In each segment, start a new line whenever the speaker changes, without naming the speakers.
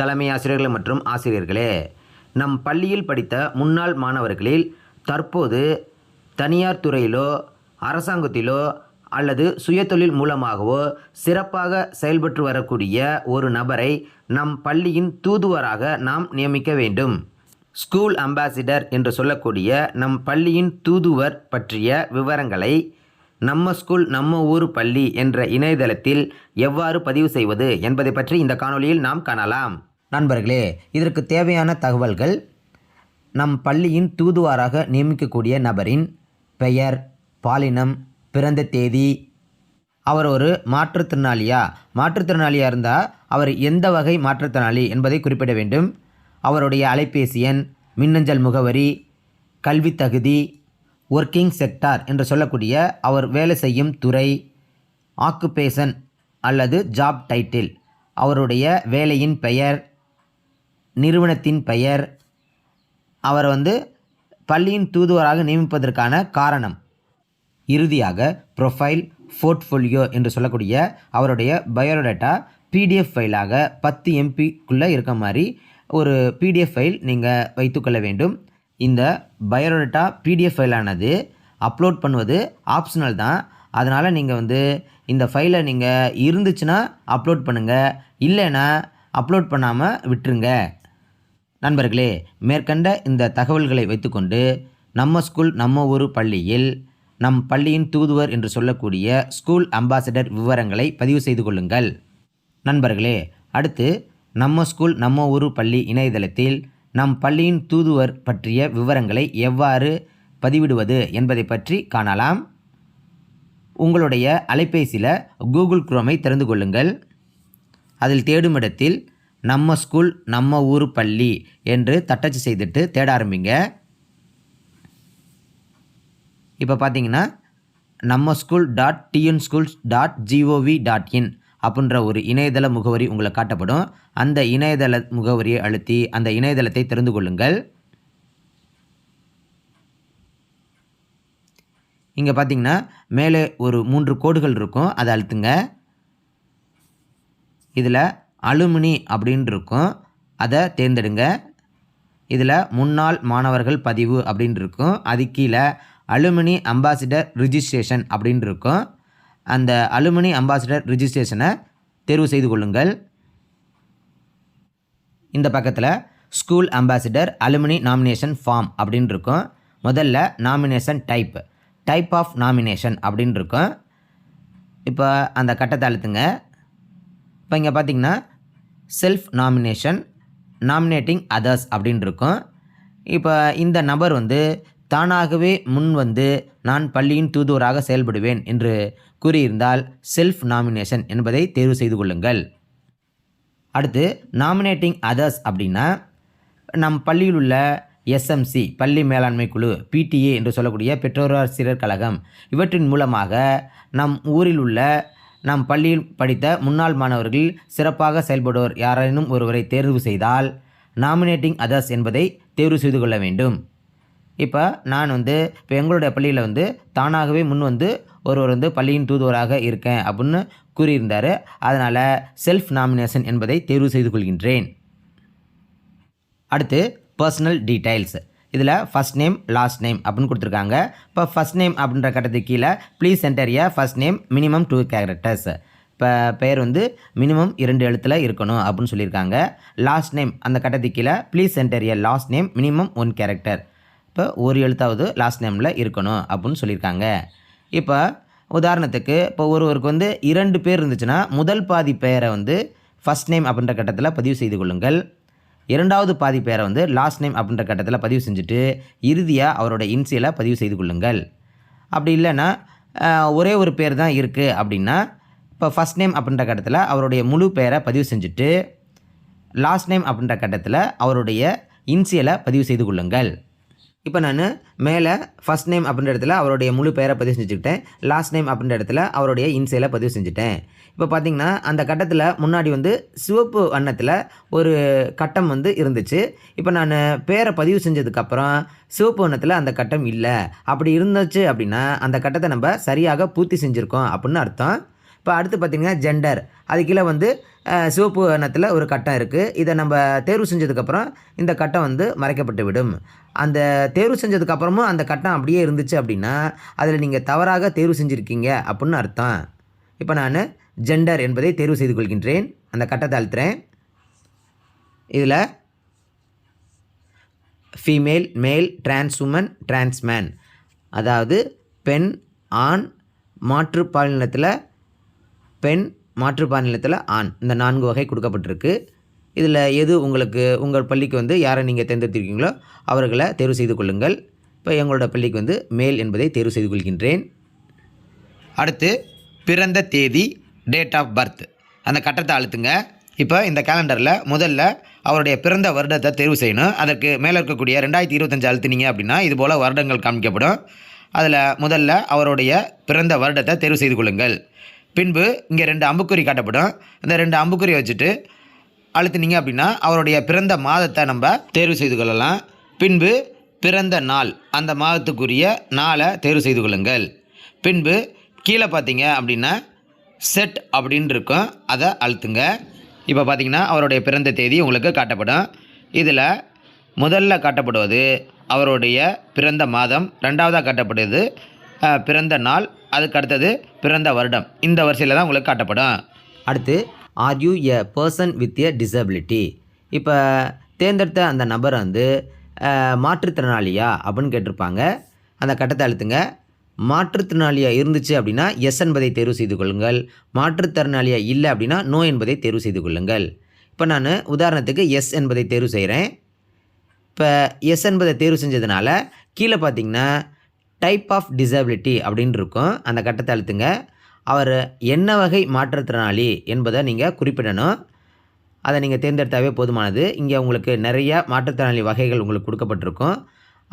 தலைமை ஆசிரியர்கள் மற்றும் ஆசிரியர்களே நம் பள்ளியில் படித்த முன்னாள் மாணவர்களில் தற்போது தனியார் துறையிலோ அரசாங்கத்திலோ அல்லது சுயதொழில் மூலமாகவோ சிறப்பாக செயல்பட்டு வரக்கூடிய ஒரு நபரை நம் பள்ளியின் தூதுவராக நாம் நியமிக்க வேண்டும். ஸ்கூல் அம்பாசிடர் என்று சொல்லக்கூடிய நம் பள்ளியின் தூதுவர் பற்றிய விவரங்களை நம்ம ஸ்கூல் நம்ம ஊர் பள்ளி என்ற இணையதளத்தில் எவ்வாறு பதிவு செய்வது என்பதை பற்றி இந்த காணொலியில் நாம் காணலாம். நண்பர்களே இதற்கு தேவையான தகவல்கள் நம் பள்ளியின் தூதுவாராக நியமிக்கக்கூடிய நபரின் பெயர் பாலினம் பிறந்த தேதி அவர் ஒரு மாற்றுத்திறனாளியா? மாற்றுத்திறனாளியாக இருந்தால் அவர் எந்த வகை மாற்றுத்திறனாளி என்பதை குறிப்பிட வேண்டும். அவருடைய அலைபேசி எண் மின்னஞ்சல் முகவரி கல்வி தகுதி ஒர்க்கிங் செக்டார் என்று சொல்லக்கூடிய அவர் வேலை செய்யும் துறை ஆக்குபேஷன் அல்லது ஜாப் டைட்டில் அவருடைய வேலையின் பெயர் நிறுவனத்தின் பெயர் அவர் வந்து பள்ளியின் தூதுவராக நியமிப்பதற்கான காரணம். இறுதியாக ப்ரொஃபைல் போர்ட்ஃபோலியோ என்று சொல்லக்கூடிய அவருடைய பயோடேட்டா பிடிஎஃப் ஃபைலாக பத்து எம்பிக்குள்ளே இருக்க மாதிரி ஒரு பிடிஎஃப் ஃபைல் நீங்கள் வைத்துக்கொள்ள வேண்டும். இந்த பயோடேட்டா பிடிஎஃப் ஃபைலானது அப்லோட் பண்ணுவது ஆப்ஷனல் தான். அதனால் நீங்கள் வந்து இந்த ஃபைலை நீங்கள் இருந்துச்சுன்னா அப்லோட் பண்ணுங்கள் இல்லைன்னா அப்லோட் பண்ணாமல் விட்டுருங்க. நண்பர்களே மேற்கண்ட இந்த தகவல்களை வைத்துக்கொண்டு நம்ம ஸ்கூல் நம்ம ஊர் பள்ளியில் நம் பள்ளியின் தூதுவர் என்று சொல்லக்கூடிய ஸ்கூல் அம்பாசிடர் விவரங்களை பதிவு செய்து கொள்ளுங்கள். நண்பர்களே அடுத்து நம்ம ஸ்கூல் நம்ம ஊர் பள்ளி இணையதளத்தில் நம் பள்ளியின் தூதுவர் பற்றிய விவரங்களை எவ்வாறு பதிவிடுவது என்பதை பற்றி காணலாம். உங்களுடைய அலைபேசியில் கூகுள் குரோமை திறந்து கொள்ளுங்கள். அதில் தேடும் இடத்தில் நம்ம ஸ்கூல் நம்ம ஊர் பள்ளி என்று தட்டச்சு செய்துட்டு தேட ஆரம்பிங்க. இப்போ பார்த்தீங்கன்னா நம்ம school dot TN schools dot G O V dot in அப்படின்ற ஒரு இணையதள முகவரி உங்களை காட்டப்படும். அந்த இணையதள முகவரியை அழுத்தி அந்த இணையதளத்தை தெரிந்து கொள்ளுங்கள். இங்கே பார்த்தீங்கன்னா மேலே ஒரு மூன்று கோடுகள் இருக்கும். அதை அழுத்துங்க. இதில் அலுமினி அப்படின்னு இருக்கும் அதை தேர்ந்தெடுங்க. இதில் முன்னாள் மாணவர்கள் பதிவு அப்படின்னு இருக்கும் அது கீழே அலுமினி அம்பாசிடர் ரிஜிஸ்ட்ரேஷன் அப்படின்னு இருக்கும் அந்த அலுமினி அம்பாசிடர் ரிஜிஸ்ட்ரேஷனை தேர்வு செய்து கொள்ளுங்கள். இந்த பக்கத்தில் school ambassador alumni nomination form அப்படின்னு இருக்கும் முதல்ல nomination type type of nomination அப்படின்னு இருக்கும் இப்போ அந்த கட்டத்தை அழுத்துங்க. இப்போ இங்கே பார்த்தீங்கன்னா செல்ஃப் நாமினேஷன் நாமினேட்டிங் அதர்ஸ் அப்படின்னு இருக்கும். இப்போ இந்த நபர் வந்து தானாகவே முன் வந்து நான் பள்ளியின் தூதுவராக செயல்படுவேன் என்று கூறியிருந்தால் செல்ஃப் நாமினேஷன் என்பதை தேர்வு செய்து கொள்ளுங்கள். அடுத்து நாமினேட்டிங் அதர்ஸ் அப்படின்னா நம் பள்ளியில் உள்ள எஸ்எம்சி பள்ளி மேலாண்மை குழு பிடிஏ என்று சொல்லக்கூடிய பெற்றோர் ஆசிரியர் கழகம் இவற்றின் மூலமாக நம் ஊரில் உள்ள நம் பள்ளியில் படித்த முன்னாள் மாணவர்கள் சிறப்பாக செயல்படுவோர் யாரேனும் ஒருவரை தேர்வு செய்தால் நாமினேட்டிங் அதர்ஸ் என்பதை தேர்வு செய்து கொள்ள வேண்டும். இப்போ நான் வந்து இப்போ எங்களுடைய பள்ளியில் வந்து தானாகவே முன் வந்து ஒருவர் வந்து பள்ளியின் தூதுவராக இருக்கேன் அப்படின்னு கூறியிருந்தார். அதனால் செல்ஃப் நாமினேஷன் என்பதை தேர்வு செய்து கொள்கின்றேன். அடுத்து பர்சனல் டீடைல்ஸ் இதில் ஃபஸ்ட் நேம் லாஸ்ட் நேம் அப்படின்னு கொடுத்துருக்காங்க. இப்போ ஃபஸ்ட் நேம் அப்படின்ற கட்டத்துக்கு கீழே please enter a first name minimum two characters இப்போ பெயர் வந்து மினிமம் இரண்டு எழுத்தில் இருக்கணும் அப்படின்னு சொல்லியிருக்காங்க. லாஸ்ட் நேம் அந்த கட்டத்துக்கு கீழே please enter a last name minimum one character இப்போ ஒரு எழுத்தாவது லாஸ்ட் நேமில் இருக்கணும் அப்படின்னு சொல்லியிருக்காங்க. இப்போ உதாரணத்துக்கு இப்போ ஒருவருக்கு வந்து இரண்டு பேர் இருந்துச்சுன்னா முதல் பாதி பெயரை வந்து ஃபஸ்ட் நேம் அப்படின்ற கட்டத்தில் பதிவு செய்து கொள்ளுங்கள். இரண்டாவது பாதி பேரை வந்து லாஸ்ட் நேம் அப்படின்ற கட்டத்தில் பதிவு செஞ்சுட்டு இறுதியாக அவரோட இன்சியலை பதிவு செய்து கொள்ளுங்கள். அப்படி இல்லைன்னா ஒரே ஒரு பேர் தான் இருக்குது அப்படின்னா இப்போ ஃபஸ்ட் நேம் அப்படின்ற கட்டத்தில் அவருடைய முழு பேரை பதிவு செஞ்சுட்டு லாஸ்ட் நேம் அப்படின்ற கட்டத்தில் அவருடைய இன்சியலை பதிவு செய்து கொள்ளுங்கள். இப்போ நான் மேலே ஃபர்ஸ்ட் நேம் அப்படின்ற இடத்துல அவருடைய முழு பெயரை பதிவு செஞ்சுக்கிட்டேன். லாஸ்ட் நேம் அப்படின்ற இடத்துல அவருடைய இன்சைலை பதிவு செஞ்சுட்டேன். இப்போ பார்த்தீங்கன்னா அந்த கட்டத்தில் முன்னாடி வந்து சிவப்பு வண்ணத்தில் ஒரு கட்டம் வந்து இருந்துச்சு. இப்போ நான் பேரை பதிவு செஞ்சதுக்கப்புறம் சிவப்பு வண்ணத்தில் அந்த கட்டம் இல்லை. அப்படி இருந்துச்சு அப்படின்னா அந்த கட்டத்தை நம்ம சரியாக பூர்த்தி செஞ்சுருக்கோம் அப்படின்னு அர்த்தம். இப்போ அடுத்து பார்த்திங்கன்னா ஜெண்டர் அது கீழே வந்து சிவப்பு வண்ணத்தில் ஒரு கட்டம் இருக்குது இதை நம்ம தேர்வு செஞ்சதுக்கப்புறம் இந்த கட்டம் வந்து மறைக்கப்பட்டு விடும். அந்த தேர்வு செஞ்சதுக்கப்புறமும் அந்த கட்டம் அப்படியே இருந்துச்சு அப்படின்னா அதில் நீங்கள் தவறாக தேர்வு செஞ்சுருக்கீங்க அப்படின்னு அர்த்தம். இப்போ நான் ஜெண்டர் என்பதை தேர்வு செய்து கொள்கின்றேன். அந்த கட்டத்தை அழுத்துறேன். இதில் ஃபீமேல் மேல் டிரான்ஸ் உமன் டிரான்ஸ்மேன் அதாவது பெண் ஆண் மாற்றுப்பாலினத்தில் பெண் மாற்றுப்பாநிலத்தில் ஆண். இந்த நான்கு வகை கொடுக்கப்பட்டிருக்கு. இதில் எது உங்களுக்கு உங்கள் பள்ளிக்கு வந்து யாரை நீங்கள் தேர்ந்தெடுத்திருக்கீங்களோ அவர்களை தேர்வு செய்து கொள்ளுங்கள். இப்போ எங்களோட பள்ளிக்கு வந்து மேல் என்பதை தேர்வு செய்து கொள்கின்றேன். அடுத்து பிறந்த தேதி டேட் ஆஃப் பர்த் அந்த கட்டத்தை அழுத்துங்க. இப்போ இந்த கேலண்டரில் முதல்ல அவருடைய பிறந்த வருடத்தை தேர்வு செய்யணும். அதற்கு மேலே இருக்கக்கூடிய ரெண்டாயிரத்தி இருபத்தஞ்சு அழுத்துனீங்க அப்படின்னா இது போல் வருடங்கள் காமிக்கப்படும் அதில் முதல்ல அவருடைய பிறந்த வருடத்தை தேர்வு செய்து கொள்ளுங்கள். பின்பு இங்கே ரெண்டு அம்புக்குறி காட்டப்படும். இந்த ரெண்டு அம்புக்குறி வச்சுட்டு அழுத்துனீங்க அப்படின்னா அவருடைய பிறந்த மாதத்தை நம்ம தேர்வு செய்து கொள்ளலாம். பின்பு பிறந்த நாள் அந்த மாதத்துக்குரிய நாளை தேர்வு செய்து கொள்ளுங்கள். பின்பு கீழே பார்த்தீங்க அப்படின்னா செட் அப்படின்னு இருக்கும். அதை அழுத்துங்க. இப்போ பார்த்தீங்கன்னா அவருடைய பிறந்த தேதி உங்களுக்கு காட்டப்படும். இதில் முதல்ல காட்டப்படுவது அவருடைய பிறந்த மாதம் ரெண்டாவதாக காட்டப்படுவது பிறந்த நாள் அதுக்கு அடுத்தது பிறந்த வருடம். இந்த வரிசையில் தான் உங்களுக்கு காட்டப்படும். அடுத்து are you a person with a disability இப்போ தேர்ந்தெடுத்த அந்த நபர் வந்து மாற்றுத்திறனாளியா அப்படின்னு கேட்டிருப்பாங்க. அந்த கட்டத்தை அழுத்துங்க. மாற்றுத்திறனாளியாக இருந்துச்சு அப்படின்னா எஸ் என்பதை தேர்வு செய்து கொள்ளுங்கள். மாற்றுத்திறனாளியாக இல்லை அப்படின்னா நோ என்பதை தேர்வு செய்து கொள்ளுங்கள். இப்போ நான் உதாரணத்துக்கு எஸ் என்பதை தேர்வு செய்கிறேன் இப்போ எஸ் என்பதை தேர்வு செஞ்சதுனால கீழே பார்த்தீங்கன்னா டைப் ஆஃப் டிசபிலிட்டி அப்படின்னு இருக்கும். அந்த கட்டத்தை அழுத்துங்க. அவர் என்ன வகை மாற்றுத்திறனாளி என்பதை நீங்கள் குறிப்பிடணும். அதை நீங்கள் தேர்ந்தெடுத்தாவே போதுமானது. இங்கே உங்களுக்கு நிறைய மாற்றுத்திறனாளி வகைகள் உங்களுக்கு கொடுக்கப்பட்டிருக்கும்.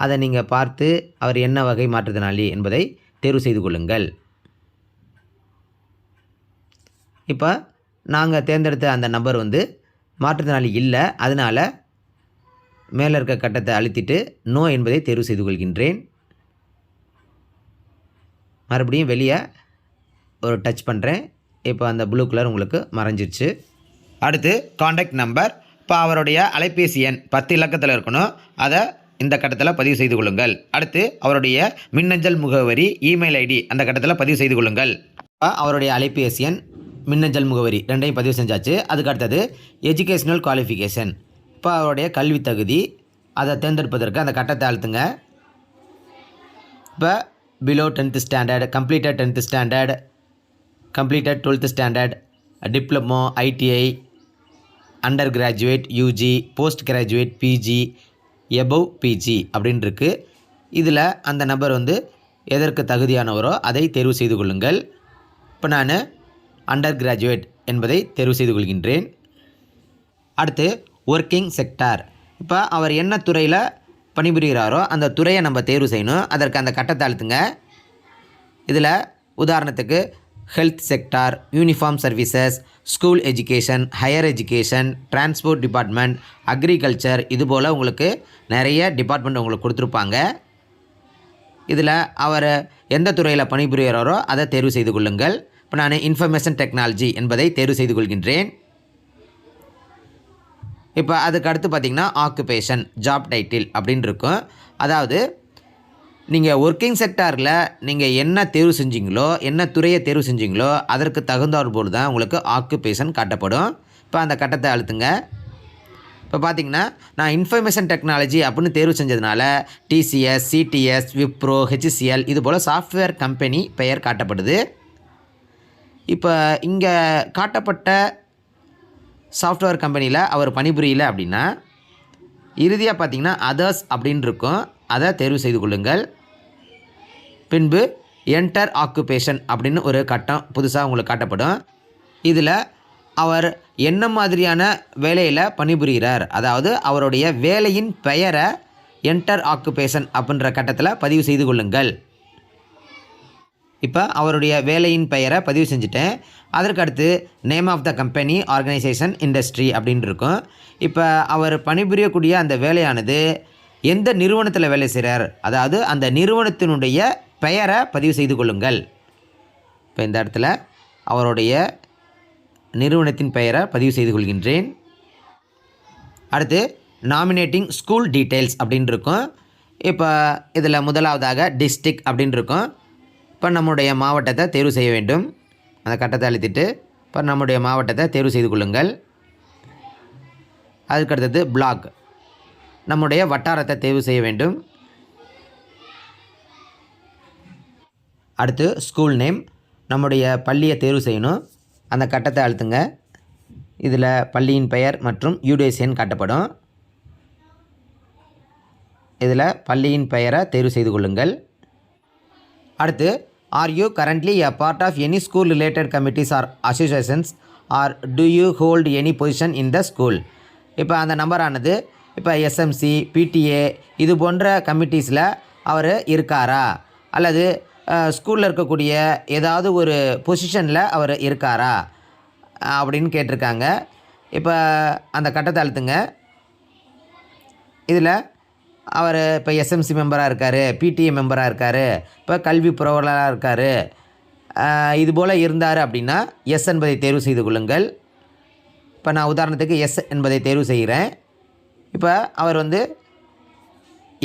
அதை நீங்கள் பார்த்து அவர் என்ன வகை மாற்றுத்திறனாளி என்பதை தேர்வு செய்து கொள்ளுங்கள். இப்போ நாங்கள் தேர்ந்தெடுத்த அந்த நபர் வந்து மாற்றுத்திறனாளி இல்லை. அதனால் மேலே இருக்க கட்டத்தை அழுத்திட்டு நோ என்பதை தேர்வு செய்து கொள்கின்றேன். மறுபடியும் வெளியே ஒரு டச் பண்ணுறேன் இப்போ அந்த ப்ளூ கலர் உங்களுக்கு மறைஞ்சிருச்சு. அடுத்து காண்டாக்ட் நம்பர் இப்போ அவருடைய அலைபேசி எண் பத்து இலக்கத்தில் இருக்கணும். அதை இந்த கட்டத்தில் பதிவு செய்து கொள்ளுங்கள். அடுத்து அவருடைய மின்னஞ்சல் முகவரி இமெயில் ஐடி அந்த கட்டத்தில் பதிவு செய்து கொள்ளுங்கள். இப்போ அவருடைய அலைபேசி எண் மின்னஞ்சல் முகவரி ரெண்டையும் பதிவு செஞ்சாச்சு. அதுக்கு அடுத்தது எஜுகேஷ்னல் குவாலிஃபிகேஷன் இப்போ அவருடைய கல்வி தகுதி அதை தேர்ந்தெடுப்பதற்கு அந்த கட்டத்தை அழுத்துங்க. இப்போ below tenth standard completed tenth standard completed twelfth standard diploma ITI under graduate UG post graduate PG above PG அப்படின்னு இருக்குது இதில் அந்த நபர் வந்து எதற்கு தகுதியானவரோ அதை தேர்வு செய்து கொள்ளுங்கள். இப்போ நான் அண்டர் கிராஜுவேட் என்பதை தேர்வு செய்து கொள்கின்றேன். அடுத்து ஒர்க்கிங் செக்டார் இப்போ அவர் என்ன துறையில் பணிபுரிகிறாரோ அந்த துறையை நம்ம தேர்வு செய்யணும். அதற்கு அந்த கட்டத்தை அழுத்துங்க. இதில் உதாரணத்துக்கு health sector uniform services school education higher education transport department agriculture இது போல் உங்களுக்கு நிறைய டிபார்ட்மெண்ட் உங்களுக்கு கொடுத்துருப்பாங்க. இதில் அவர் எந்த துறையில் பணிபுரிகிறாரோ அதை தேர்வு செய்து கொள்ளுங்கள். இப்போ நான் இன்ஃபர்மேஷன் டெக்னாலஜி என்பதை தேர்வு செய்து கொள்கின்றேன். இப்போ அதுக்கு அடுத்து பார்த்தீங்கன்னா ஆக்குபேஷன் ஜாப் டைட்டில் அப்படின்னு இருக்கும் அதாவது நீங்கள் ஒர்க்கிங் செக்டாரில் நீங்கள் என்ன தேர்வு செஞ்சீங்களோ என்ன துறையை தேர்வு செஞ்சீங்களோ அதற்கு தகுந்தாற் போல் தான் உங்களுக்கு ஆக்குபேஷன் காட்டப்படும். இப்போ அந்த கட்டத்தை அழுத்துங்க. இப்போ பார்த்தீங்கன்னா நான் இன்ஃபர்மேஷன் டெக்னாலஜி அப்படின்னு தேர்வு செஞ்சதுனால டிசிஎஸ் சிடிஎஸ் விப்ரோ ஹெச்சிசிஎல் இது போல் சாஃப்ட்வேர் கம்பெனி பெயர் காட்டப்படுது. இப்போ இங்கே காட்டப்பட்ட சாஃப்ட்வேர் கம்பெனியில் அவர் பணிபுரியல அப்படின்னா இறுதியாக பார்த்தீங்கன்னா அதர்ஸ் அப்படின்னு இருக்கும் அதை தேர்வு செய்து கொள்ளுங்கள். பின்பு என்டர் ஆக்குபேஷன் அப்படின்னு ஒரு கட்டம் புதுசாக உங்களுக்கு காட்டப்படும். இதில் அவர் என்ன மாதிரியான வேலையில் பணிபுரிகிறார்? அதாவது அவருடைய வேலையின் பெயரை என்டர் ஆக்குபேஷன் அப்படின்ற கட்டத்தில் பதிவு செய்து கொள்ளுங்கள். இப்போ அவருடைய வேலையின் பெயரை பதிவு செஞ்சுட்டேன். அதற்கு அடுத்து name of the company organisation industry அப்படின்னு இருக்கும். இப்போ அவர் பணிபுரியக்கூடிய அந்த வேலையானது எந்த நிறுவனத்தில் வேலை செய்கிறார் அதாவது அந்த நிறுவனத்தினுடைய பெயரை பதிவு செய்து கொள்ளுங்கள். இப்போ இந்த இடத்துல அவருடைய நிறுவனத்தின் பெயரை பதிவு செய்து கொள்கின்றேன். அடுத்து நாமினேட்டிங் ஸ்கூல் டீட்டெயில்ஸ் அப்படின்னு இருக்கும். இப்போ இதில் முதலாவதாக டிஸ்ட்ரிக் அப்படின்னு இருக்கும். இப்போ நம்முடைய மாவட்டத்தை தேர்வு செய்ய வேண்டும். அந்த கட்டத்தை அழுத்திட்டு இப்போ நம்முடைய மாவட்டத்தை தேர்வு செய்து கொள்ளுங்கள். அதுக்கடுத்தது பிளாக் நம்முடைய வட்டாரத்தை தேர்வு செய்ய வேண்டும். அடுத்து ஸ்கூல் நேம் நம்முடைய பள்ளியை தேர்வு செய்யணும். அந்த கட்டத்தை அழுத்துங்க. இதில் பள்ளியின் பெயர் மற்றும் யூடிஎஸ்என் காட்டப்படும். இதில் பள்ளியின் பெயரை தேர்வு செய்து கொள்ளுங்கள். அடுத்து are you currently a part of any school related committees or associations or do you hold any position in the school இப்போ அந்த நம்பரானது இப்போ எஸ்எம்சி பிடிஏ இது போன்ற கமிட்டிஸில் அவர் இருக்காரா? அல்லது ஸ்கூலில் இருக்கக்கூடிய ஏதாவது ஒரு பொசிஷனில் அவர் இருக்காரா? அப்படின்னு கேட்டிருக்காங்க. இப்போ அந்த கட்டத்தை அழுத்துங்க. இதில் அவர் இப்போ எஸ்எம்சி மெம்பராக இருக்கார் பிடிஏ மெம்பராக இருக்கார் இப்போ கல்வி புரவலராக இருக்கார். இது போல் இருந்தார் அப்படின்னா எஸ் என்பதை தேர்வு செய்து கொள்ளுங்கள். இப்போ நான் உதாரணத்துக்கு எஸ் என்பதை தேர்வு செய்கிறேன். இப்போ அவர் வந்து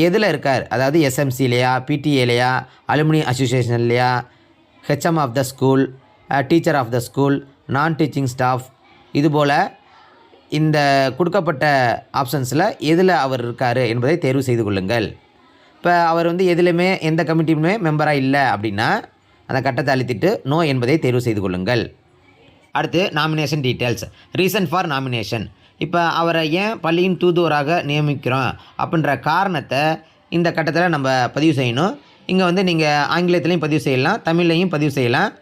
எதில் இருக்கார்? அதாவது எஸ்எம்சிலையா பிடிஏலையா அலுமினி அசோசியேஷன்லையா HM of the school teacher of the school non teaching staff இதுபோல் இந்த கொடுக்கப்பட்ட ஆப்ஷன்ஸில் எதில் அவர் இருக்கார் என்பதை தேர்வு செய்து கொள்ளுங்கள். இப்போ அவர் வந்து எதுலையுமே எந்த கமிட்டியுமே மெம்பராக இல்லை அப்படின்னா அந்த கட்டத்தை அழுத்திட்டு நோ என்பதை தேர்வு செய்து கொள்ளுங்கள். அடுத்து nomination details reason for nomination இப்போ அவரை ஏன் பள்ளியின் தூதுவராக நியமிக்கிறோம் அப்படின்ற காரணத்தை இந்த கட்டத்தில் நம்ம பதிவு செய்யணும். இங்கே வந்து நீங்கள் ஆங்கிலத்திலையும் பதிவு செய்யலாம் தமிழ்லையும் பதிவு செய்யலாம்.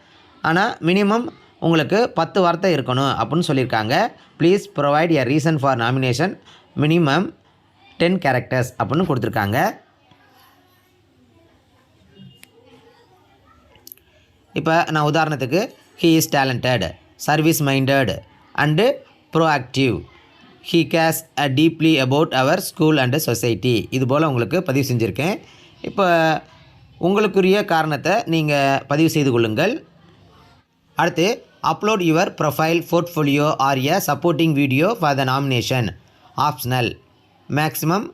ஆனால் மினிமம் உங்களுக்கு பத்து வார்த்தை இருக்கணும் அப்படின்னு சொல்லியிருக்காங்க. Please provide a reason for nomination minimum ten characters அப்படின்னு கொடுத்துருக்காங்க. இப்போ நான் உதாரணத்துக்கு he is talented service minded and proactive he has a deeply about our school and society இது போல் உங்களுக்கு பதிவு செஞ்சுருக்கேன். இப்போ உங்களுக்குரிய காரணத்தை நீங்கள் பதிவு செய்து கொள்ளுங்கள். அடுத்து upload your profile portfolio or a supporting video for the nomination optional maximum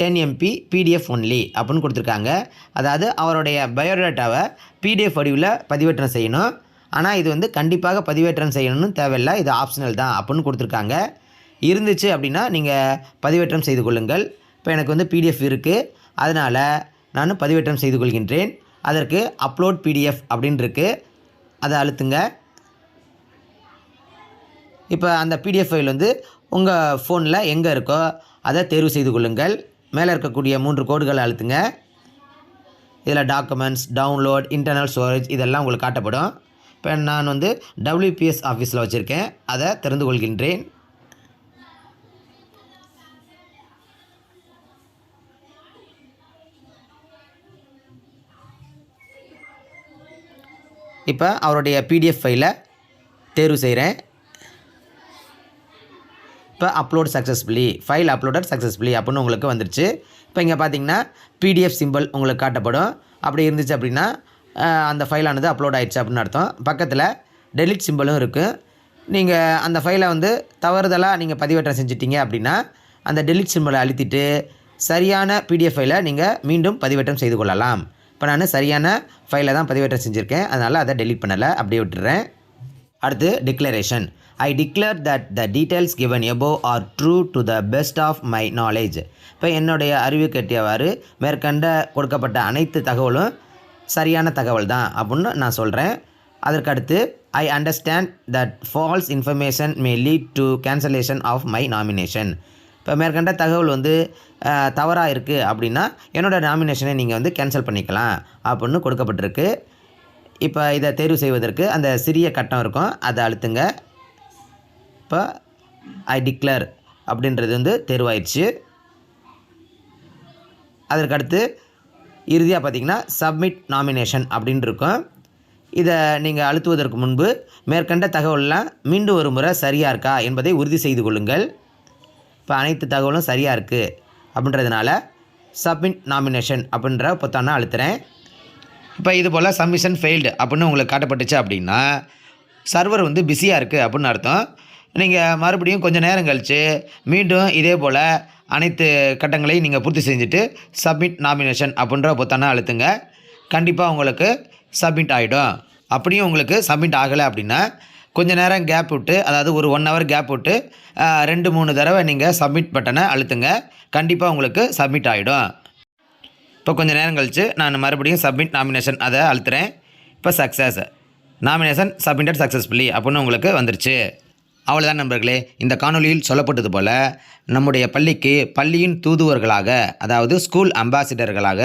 ten MB PDF only அப்படின்னு கொடுத்துருக்காங்க. அதாவது அவருடைய பயோடேட்டாவை பிடிஎஃப் வடிவில் பதிவேற்றம் செய்யணும். ஆனால் இது வந்து கண்டிப்பாக பதிவேற்றம் செய்யணும்னு தேவையில்லை. இது ஆப்ஷனல் தான் அப்படின்னு கொடுத்துருக்காங்க. இருந்துச்சு அப்படின்னா நீங்கள் பதிவேற்றம் செய்து கொள்ளுங்கள். இப்போ எனக்கு வந்து பிடிஎஃப் இருக்குது அதனால் நான் பதிவேற்றம் செய்து கொள்கின்றேன். அதற்கு அப்லோட் பிடிஎஃப் அப்படின்னு இருக்குது அதை அழுத்துங்க. இப்போ அந்த பிடிஎஃப் ஃபைல் வந்து உங்கள் ஃபோனில் எங்கே இருக்கோ அதை தேர்வு செய்து கொள்ளுங்கள். மேலே இருக்கக்கூடிய மூன்று கோடுகளை அழுத்துங்க. இதில் டாக்குமெண்ட்ஸ் டவுன்லோட் இன்டர்னல் ஸ்டோரேஜ் இதெல்லாம் உங்களுக்கு காட்டப்படும். இப்போ நான் வந்து டபிள்யூபிஎஸ் ஆஃபீஸில் வச்சுருக்கேன். அதை திறந்து கொள்கின்றேன். இப்போ அவருடைய பிடிஎஃப் ஃபைலை தேர்வு செய்கிறேன். இப்போ upload successfully file uploaded successfully அப்படின்னு உங்களுக்கு வந்துருச்சு. இப்போ இங்கே பார்த்தீங்கன்னா பிடிஎஃப் சிம்பிள் உங்களுக்கு காட்டப்படும். அப்படி இருந்துச்சு அப்படின்னா அந்த ஃபைலானது அப்லோட் ஆயிடுச்சு அப்படின்னு அர்த்தம். பக்கத்தில் டெலிட் சிம்பிளும் இருக்குது நீங்கள் அந்த ஃபைலை வந்து தவறுதலாக நீங்கள் பதிவேற்றம் செஞ்சிட்டிங்க அப்படின்னா அந்த டெலிட் சிம்பிளை அழுத்திட்டு சரியான பிடிஎஃப் ஃபைலை நீங்கள் மீண்டும் பதிவேற்றம் செய்து கொள்ளலாம். இப்போ நான் சரியான ஃபைலை தான் பதிவேற்றம் செஞ்சுருக்கேன். அதனால் அதை டெலீட் பண்ணலை அப்படியே விட்டுறேன். அடுத்து declaration I declare that the details given above are true to the best of my knowledge இப்போ என்னுடைய அறிவு கட்டியவாறு மேற்கண்ட கொடுக்கப்பட்ட அனைத்து தகவலும் சரியான தகவல் தான் அப்படின்னு நான் சொல்கிறேன் அதற்கடுத்து I understand that false information may lead to cancellation of my nomination இப்போ மேற்கண்ட தகவல் வந்து தவறாக இருக்குது அப்படின்னா என்னோடய நாமினேஷனை நீங்கள் வந்து கேன்சல் பண்ணிக்கலாம் அப்படின்னு கொடுக்கப்பட்டிருக்கு. இப்போ இதை தேர்வு செய்வதற்கு அந்த சிறிய கட்டம் இருக்கும். அதை அழுத்துங்க. இப்போ ஐ டிக்ளேர் அப்படின்றது வந்து தேர்வாயிடுச்சு. அதற்கடுத்து இறுதியாக பார்த்தீங்கன்னா சப்மிட் நாமினேஷன் அப்படின்னு இருக்கும் இதை நீங்கள் அழுத்துவதற்கு முன்பு மேற்கண்ட தகவலெலாம் மீண்டும் ஒரு முறை சரியாக இருக்கா என்பதை உறுதி செய்து கொள்ளுங்கள். இப்போ அனைத்து தகவலும் சரியாக இருக்குது அப்படின்றதுனால சப்மிட் நாமினேஷன் அப்படின்ற பொத்தானை அழுத்துறேன். இப்போ இது போல் சப்மிஷன் ஃபெயில்டு அப்படின்னு உங்களுக்கு காட்டப்பட்டுச்சு அப்படின்னா சர்வர் வந்து பிஸியாக இருக்குது அப்படின்னு அர்த்தம். நீங்கள் மறுபடியும் கொஞ்சம் நேரம் கழித்து மீண்டும் இதே போல் அனைத்து கட்டங்களையும் நீங்கள் பூர்த்தி செஞ்சுட்டு சப்மிட் நாமினேஷன் அப்படின்ற பொத்தானை அழுத்துங்க. கண்டிப்பாக உங்களுக்கு சப்மிட் ஆகிடும் அப்படியும் உங்களுக்கு சப்மிட் ஆகலை அப்படின்னா கொஞ்ச நேரம் கேப் விட்டு அதாவது ஒரு ஒன் ஹவர் கேப் விட்டு ரெண்டு மூணு தடவை நீங்கள் சப்மிட் பட்டனை அழுத்துங்க. கண்டிப்பாக உங்களுக்கு சப்மிட் ஆகிடும் இப்போ கொஞ்சம் நேரம் கழித்து நான் மறுபடியும் சப்மிட் நாமினேஷன் அதை அழுத்துறேன். இப்போ சக்ஸஸ் நாமினேஷன் சப்மிட்டட் சக்ஸஸ்ஃபுல்லி அப்படின்னு உங்களுக்கு வந்துருச்சு. அவ்வளோதான் நண்பர்களே. இந்த காணொலியில் சொல்லப்பட்டது போல் நம்முடைய பள்ளிக்கு பள்ளியின் தூதுவர்களாக அதாவது ஸ்கூல் அம்பாசிடர்களாக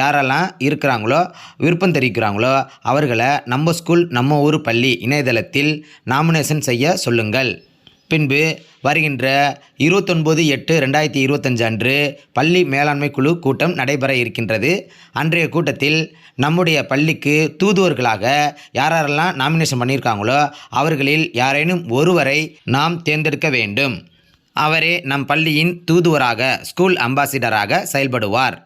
யாரெல்லாம் இருக்கிறாங்களோ விருப்பம் தெரிவிக்கிறாங்களோ அவர்களை நம்ம ஸ்கூல் நம்ம ஊர் பள்ளி இணையதளத்தில் நாமினேஷன் செய்ய சொல்லுங்கள். பின்பு வருகின்ற இருபத்தொன்பது எட்டு ரெண்டாயிரத்தி இருபத்தஞ்சு அன்று பள்ளி மேலாண்மை குழு கூட்டம் நடைபெற இருக்கின்றது. அன்றைய கூட்டத்தில் நம்முடைய பள்ளிக்கு தூதுவர்களாக யாரெல்லாம் நாமினேஷன் பண்ணியிருக்காங்களோ அவர்களில் யாரேனும் ஒருவரை நாம் தேர்ந்தெடுக்க வேண்டும். அவரே நம் பள்ளியின் தூதுவராக ஸ்கூல் அம்பாசிடராக செயல்படுவார்.